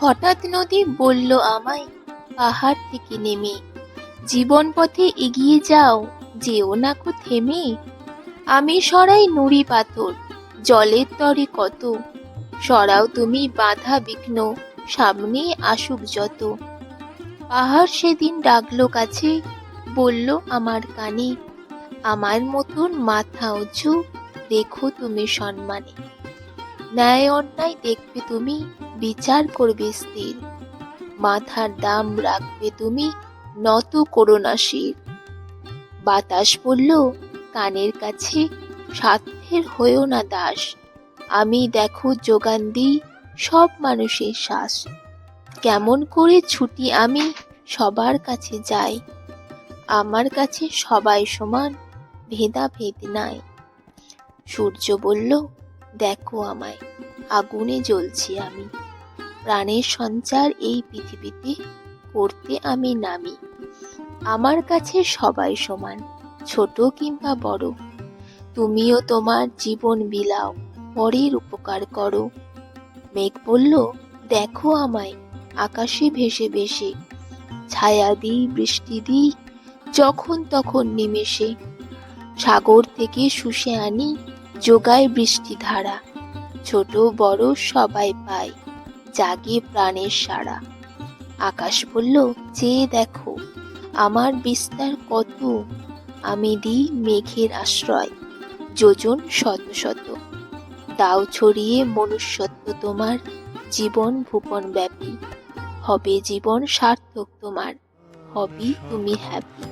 হঠাৎ নদী বলল আমায়, পাহাড় থেকে নেমে। জীবন পথে এগিয়ে যাও, যেও না কো থেমে। আমি সরাই নুড়ি পাথর, জলের তরে কত। সরাও তুমি বাধা বিঘ্ন, সামনে আসুক যত। পাহাড় সেদিন ডাকলো কাছে, বলল আমার কানে আমার মতন মাথা উঁচু, দেখো তুমি সম্মানে। ন্যায় অন্যায় দেখবে তুমি, বিচার করবে স্থির। মাথার দাম রাখবে তুমি, নত করো না শির। বাতাস বলল, কানের কাছে স্বার্থের হয়েও না দাস। আমি দেখো যোগান দিই সব মানুষের শ্বাস। কেমন করে ছুটি আমি সবার কাছে যাই। আমার কাছে সবাই সমান ভেদাভেদ নাই। সূর্য বলল, দেখো আমায়, আগুনে জ্বলছি আমি। প্রাণের সঞ্চার এই পৃথিবীতে করতে আমি নামি। আমার কাছে সবাই সমান, ছোট কিংবা বড়। তুমিও তোমার জীবন বিলাও, পরের উপকার করো। মেঘ বলল, দেখো আমায়, আকাশে ভেসে ভেসে। ছায়া দিই, বৃষ্টি দিই যখন তখন নিমেষে সাগর থেকে শুষে আনি যোগায় বৃষ্টি ধারা। ছোট, বড় সবাই পায় জাগে প্রাণের সারা আকাশ বলল চেয়ে দেখো, আমার বিস্তার কত? আমি দিই মেঘের আশ্রয়, যোজন শত শত। দাও ছড়িয়ে মনুষ্যত্ব তোমার, জীবন ভুবন ব্যাপী হবে জীবন সার্থক তোমার। hobby to be happy.